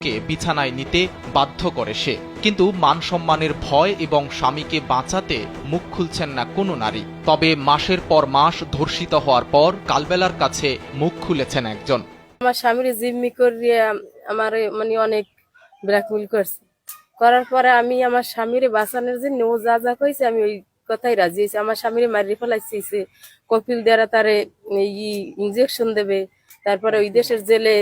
কে বিছানায় নিতে বাধ্য করে সে। কিন্তু মান সম্মানের ভয় এবং স্বামীকে বাঁচাতে মুখ খুলছেন না কোনো নারী। তবে মাসের পর মাস ধর্ষিত হওয়ার পর কালবেলার কাছে মুখ খুলেছেন একজন। আমার স্বামীর জিম্মি করিয়ে আমার মানে অনেক ব্ল্যাকমেল করছে। করার পরে আমি আমার স্বামীর বাঁচানোর জন্য ও যা যা কইছে আমি ওই কথাই রাজি হয়েছি। আমার স্বামীর মারি ফেলাইছে কপিল দ্বারা তারে ই ইঞ্জেকশন দেবে। তারপরে ওই দেশের জেলে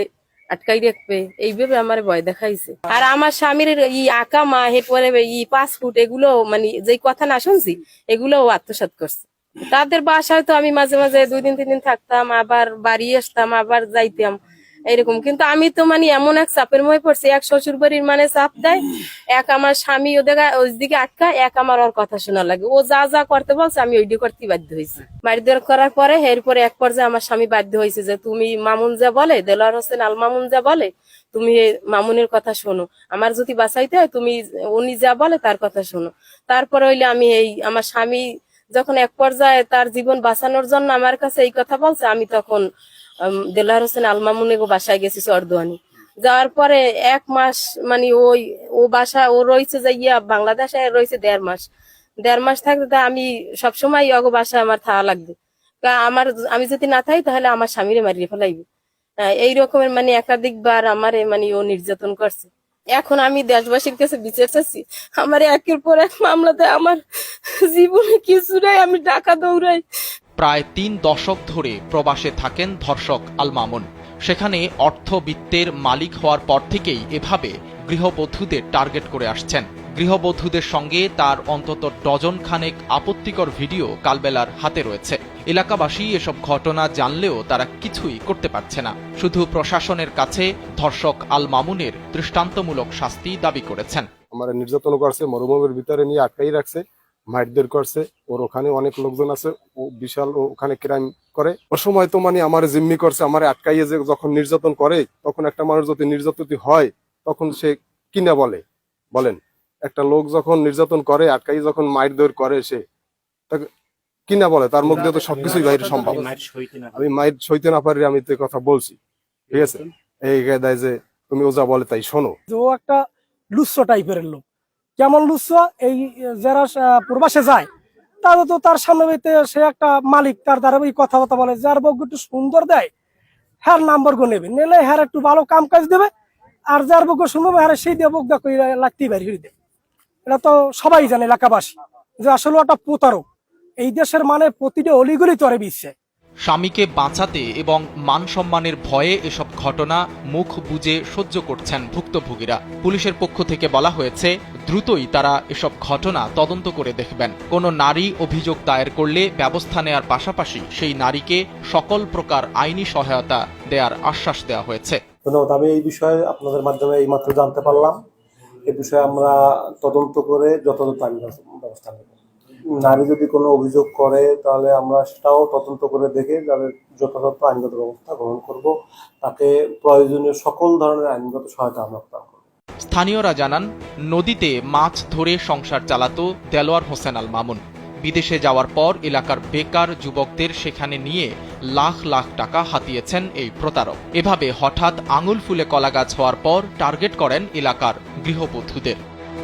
আটকাই রাখবে। এইভাবে আমার ভয় দেখাইছে। আর আমার স্বামীর ই আঁকা মা এরপরে ই পাসপোর্ট এগুলো মানে যে কথা না শুনছি এগুলো ও আত্মসাৎ করছে। তাদের বাসায় তো আমি মাঝে মাঝে দুই দিন, তিন দিন থাকতাম, আবার বাড়ি আসতাম, আবার যাইতাম। এরকম কিন্তু আমি তো মানে এমন এক চাপের মধ্যে পড়ছি, এক শ্বশুর বাড়ির মানে চাপ দেয়, এক আমার স্বামী ওদের ওইদিকে আটকা এক আমার ওর কথা শোনা লাগে। ও যা যা করতে বলছে, আমি ওইটি করতে বাধ্য হয়েছি। বাড়িদার করার পরে এরপরে এক পর্যায়ে আমার স্বামী বাধ্য হয়েছে যে, তুমি মামুন যা বলে দেলোয়ার হোসেন আল মামুন যা বলে, তুমি মামুনের কথা শোনো। আমার যদি বাঁচাইতে হয়, তুমি উনি যা বলে, তার কথা শোনো। তারপরে হইলে আমি এই আমার স্বামী যখন এক পর্যায়ে তার জীবন বাঁচানোর জন্য আমার কাছে এই কথা বলছে, আমি তখন উম, দেলোয়ার হোসেন আলমামুনে বাসায় গেছি চরদোয়ানি যাওয়ার পরে এক মাস মানে ওই ও বাসা ও রয়েছে যে ইয়া বাংলাদেশে রয়েছে দেড় মাস। দেড় মাস থাকতে তা আমি সবসময় অগো বাসায় আমার থাকা লাগবে। আমার আমি যদি না থাকি তাহলে আমার স্বামীরে মারিয়ে ফেলাইবে। এই রকমের মানে একাধিকবার আমারে মানে ও নির্যাতন করছে। এখন আমি দেশবাসীর কাছে বিচার চাচ্ছি আমার একের পর এক মামলাতে আমার জীবনে কিছু নাই আমি টাকা দৌড়াই। প্রায় তিন দশক ধরে প্রবাসে থাকেন ধর্ষক আল মামুন। সেখানে অর্থবিত্তের মালিক হওয়ার পর থেকেই এভাবে গৃহবধূদের টার্গেট করে আসছেন। গৃহবধূদের সঙ্গে তার অন্তত ডজন খানেক আপত্তিকর ভিডিও কালবেলার হাতে রয়েছে। এলাকাবাসী এসব ঘটনা জানলেও তারা কিছুই করতে পারছে না। শুধু প্রশাসনের কাছে ধর্ষক আল মামুনের দৃষ্টান্তমূলক শাস্তি দাবি করেছেন। আমার নির্যাতন করছে, মরুভূমির ভিতরে নিয়ে আটকাই রাখছে। মাইটদের করছে ওর ওখানে অনেক লোকজন আছে ও বিশাল ও ওখানে ক্রাইম করে। ও সময় তো মানে আমার জিম্মি করছে আমার আটকাইয়ে যে যখন নির্যাতন করে তখন একটা মানুষ যদি নির্যাতিত হয় তখন সে কিনা বলে বলেন। একটা লোক যখন নির্যাতন করে আটকাই যখন দৌড় করে সে তাকে কিনা বলে তার মুখ দিয়ে তো সবকিছুই বাইরে সম্ভব। আমি মাইট সইতে না পারি। আমি তো কথা বলছি ঠিক আছে? এই দেয় যে তুমি ওজা বলে তাই শোনো। ও একটা লুচ্ছ টাইপের লোক। কেমন লুচ্ছ এই যারা প্রবাসে যায়, তারা তো তার সামনে সে একটা মালিক, তার দ্বারা ওই কথাবার্তা বলে, যার বউ একটু সুন্দর দেয়, হ্যার নাম্বার গো নেবে, নিলে হ্যার একটু ভালো কাম কাজ দেবে, আর যার বউ শুনবে হ্যাঁ সেই দিয়ে বউ দেখো লাগতেই পারি, হৃদয়। এটা তো সবাই জানে, এলাকাবাসী, যে আসলে একটা প্রতারক। এই দেশের মানে প্রতিটা অলিগলি তরে বিশ্বে স্বামীকে বাঁচাতে এবং মান সম্মানের ভয়ে এসব ঘটনা মুখ বুজে সহ্য করছেন ভুক্তভোগীরা। পুলিশের পক্ষ থেকে বলা হয়েছে, দ্রুতই তারা এসব ঘটনা তদন্ত করে দেখবেন। কোনো নারী অভিযোগ দায়ের করলে ব্যবস্থা নেয়ার পাশাপাশি সেই নারীকে সকল প্রকার আইনি সহায়তা দেওয়ার আশ্বাস দেওয়া হয়েছে। ধন্যবাদ। আমি এই বিষয়ে আপনাদের মাধ্যমে এই মাত্র জানতে পারলাম। এ বিষয়ে আমরা তদন্ত করে যথাযথ আইন ব্যবস্থা নেব। নারী যদি কোনো অভিযোগ করে, তাহলে আমরা সেটাও তদন্ত করে দেখে যাদের যথাযথ আইনগত ব্যবস্থা গ্রহণ করব। তাকে প্রয়োজনীয় সকল ধরনের আইনগত সহায়তা আমরা প্রদান করব। স্থানীয়রা জানান, নদীতে মাছ ধরে সংসার চালাতো দেলোয়ার হোসেন আল মামুন। বিদেশে যাওয়ার পর এলাকার বেকার যুবকদের সেখানে নিয়ে লাখ লাখ টাকা হাতিয়েছেন এই প্রতারক। এভাবে হঠাৎ আঙুল ফুলে কলাগাছ হওয়ার পর টার্গেট করেন এলাকার গৃহবধূদের।